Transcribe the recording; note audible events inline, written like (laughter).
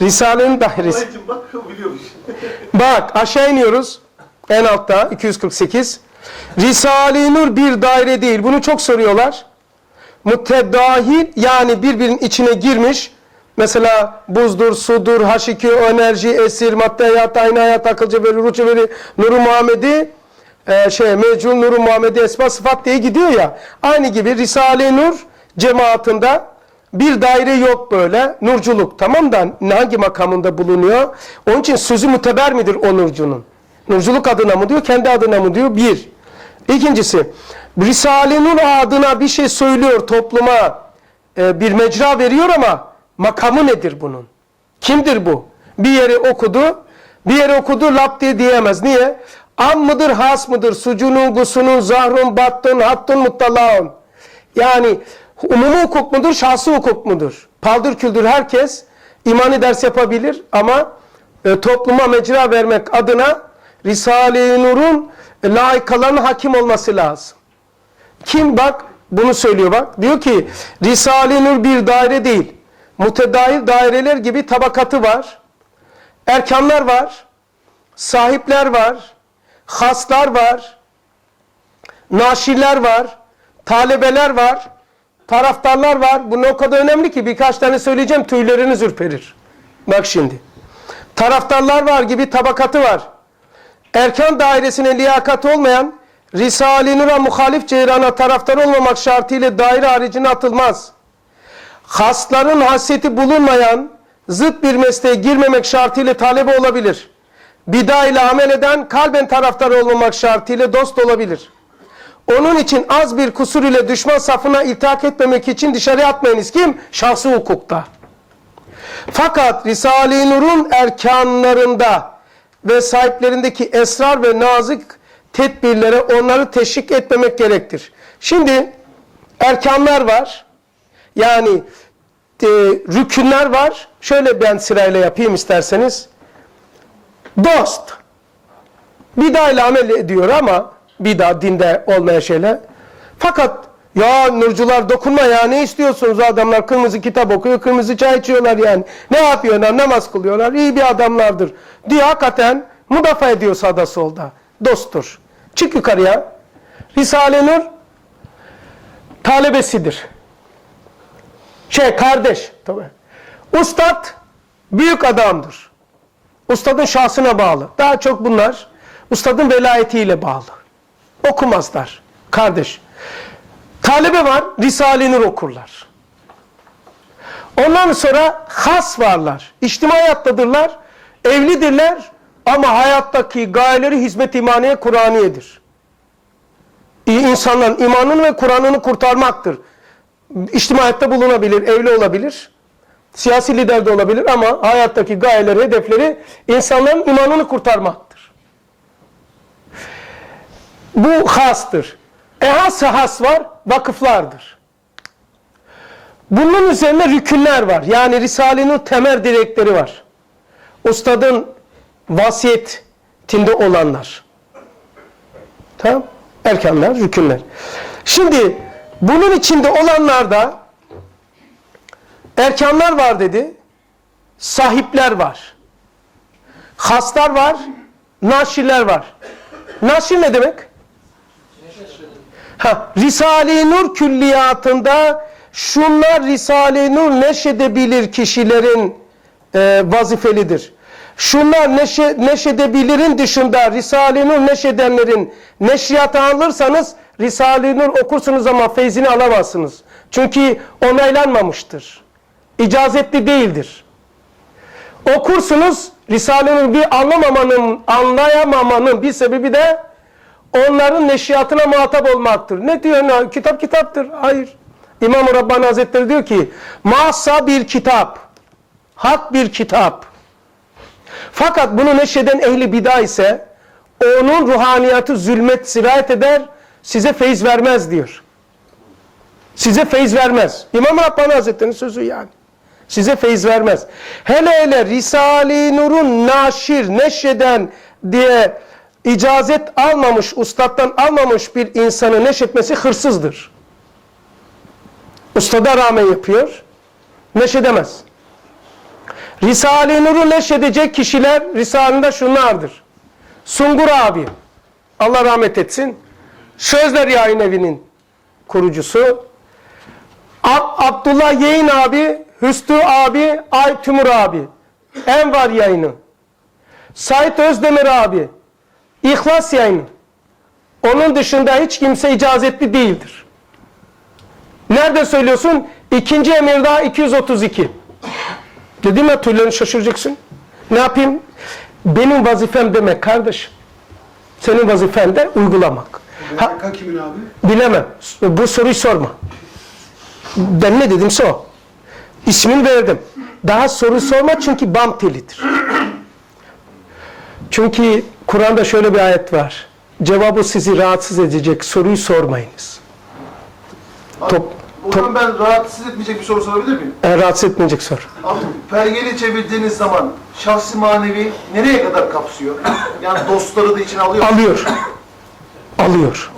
Risale'nin dairesi. (laughs) (laughs) Bak aşağı iniyoruz. En altta 248. Risale-i Nur bir daire değil. Bunu çok soruyorlar. Muteddahil yani birbirinin içine girmiş. Mesela buzdur, sudur, H2O enerji, esir, madde hayat, aynı hayat, akıl cebeli, ruh cebeli, nuru Muhammedi, e, şey, mecnun nuru Muhammedi, esma sıfat diye gidiyor ya. Aynı gibi Risale-i Nur cemaatinde bir daire yok böyle. Nurculuk tamam da hangi makamında bulunuyor? Onun için sözü müteber midir o nurcunun? Nurculuk adına mı diyor, kendi adına mı diyor? Bir. İkincisi, Risale-i Nur adına bir şey söylüyor topluma, e, bir mecra veriyor ama makamı nedir bunun? Kimdir bu? Bir yeri okudu, bir yeri okudu lap diye diyemez. Niye? Am mıdır, has mıdır? Sucunun, gusunun, zahrun, battun, hattun, muttalaun. Yani umumi hukuk mudur, şahsi hukuk mudur? Paldır küldür herkes imani ders yapabilir ama e, topluma mecra vermek adına Risale-i Nur'un e, layıkalarına hakim olması lazım. Kim bak bunu söylüyor bak. Diyor ki Risale-i Nur bir daire değil. Mutedail daireler gibi tabakatı var. Erkanlar var. Sahipler var. Haslar var. Naşirler var. Talebeler var. Taraftarlar var. Bu o kadar önemli ki birkaç tane söyleyeceğim tüyleriniz ürperir. Bak şimdi. Taraftarlar var gibi tabakatı var. Erkan dairesine liyakat olmayan Risale-i Nur'a muhalif ceyrana taraftar olmamak şartıyla daire haricine atılmaz. Hasların hasreti bulunmayan zıt bir mesleğe girmemek şartıyla talebe olabilir. Bida ile amel eden kalben taraftar olmamak şartıyla dost olabilir. Onun için az bir kusur ile düşman safına iltihak etmemek için dışarıya atmayınız. Kim? Şahsi hukukta. Fakat Risale-i Nur'un erkanlarında ve sahiplerindeki esrar ve nazik tedbirlere onları teşvik etmemek gerektir. Şimdi erkanlar var. Yani e, rükünler var. Şöyle ben sırayla yapayım isterseniz. Dost. Bidayla amel ediyor ama bida dinde olmayan şeyler. Fakat ya nurcular dokunma ya ne istiyorsunuz adamlar kırmızı kitap okuyor kırmızı çay içiyorlar yani. Ne yapıyorlar namaz kılıyorlar iyi bir adamlardır. Diyor hakikaten müdafaa ediyor sağda solda. Dosttur. Çık yukarıya. Risale-i Nur talebesidir. Şey kardeş. Tabii. Ustad büyük adamdır. Ustadın şahsına bağlı. Daha çok bunlar ustadın velayetiyle bağlı. Okumazlar. Kardeş. Talebe var, Risale-i Nur okurlar. Ondan sonra has varlar. İçtimai hayattadırlar, evlidirler ama hayattaki gayeleri hizmet imaniye Kur'aniyedir. İnsanların imanını ve Kur'an'ını kurtarmaktır. İçtimaiyatta bulunabilir, evli olabilir, siyasi lider de olabilir ama hayattaki gayeleri, hedefleri insanların imanını kurtarmaktır. Bu hastır. E has has var, vakıflardır. Bunun üzerine rükünler var. Yani Risale'nin temel direkleri var. Ustadın vasiyetinde olanlar. Tamam? Erkanlar, rükünler. Şimdi bunun içinde olanlarda erkanlar var dedi. Sahipler var. Haslar var. Naşirler var. Naşir ne demek? Risale-i Nur külliyatında şunlar Risale-i Nur neşedebilir kişilerin e, vazifelidir. Şunlar neşe, neşedebilirin dışında Risale-i Nur neşedenlerin neşriyatı alırsanız Risale-i Nur okursunuz ama feyzini alamazsınız. Çünkü onaylanmamıştır. İcazetli değildir. Okursunuz Risale-i Nur bir anlamamanın, anlayamamanın bir sebebi de onların neşriyatına muhatap olmaktır. Ne diyor? Kitap kitaptır. Hayır. İmam-ı Rabbani Hazretleri diyor ki masa bir kitap. Hak bir kitap. Fakat bunu neşreden ehli bida ise onun ruhaniyatı zulmet sirayet eder, size feyiz vermez diyor. Size feyiz vermez. İmam Rabbani Hazretleri'nin sözü yani. Size feyiz vermez. Hele hele Risale-i Nur'un naşir, neşreden diye icazet almamış, ustadtan almamış bir insanı neşretmesi hırsızdır. Ustada rağmen yapıyor, neşedemez. Risale-i Nur'u neşredecek kişiler Risale'inde şunlardır. Sungur abi, Allah rahmet etsin. Sözler Yayın Evi'nin kurucusu. Ab- Abdullah Yeğin abi, Hüsnü abi, Ay Tümür abi. Envar Yayını. Sait Özdemir abi. İhlas Yayını. Onun dışında hiç kimse icazetli değildir. Nerede söylüyorsun? İkinci Emirdağ 232. Dedim ya tüylerini şaşıracaksın. Ne yapayım? Benim vazifem demek kardeşim. Senin vazifen de uygulamak. Ha, kimin abi? bilemem. Bu soruyu sorma. Ben ne dedimse o. İsmini verdim. Daha soru sorma çünkü bam telidir. Çünkü Kur'an'da şöyle bir ayet var. Cevabı sizi rahatsız edecek soruyu sormayınız. Top, O zaman ben rahatsız etmeyecek bir soru sorabilir miyim? e, rahatsız etmeyecek soru. Abi pergeli çevirdiğiniz zaman şahsi manevi nereye kadar kapsıyor? Yani dostları da içine alıyor? Alıyor. Alıyor.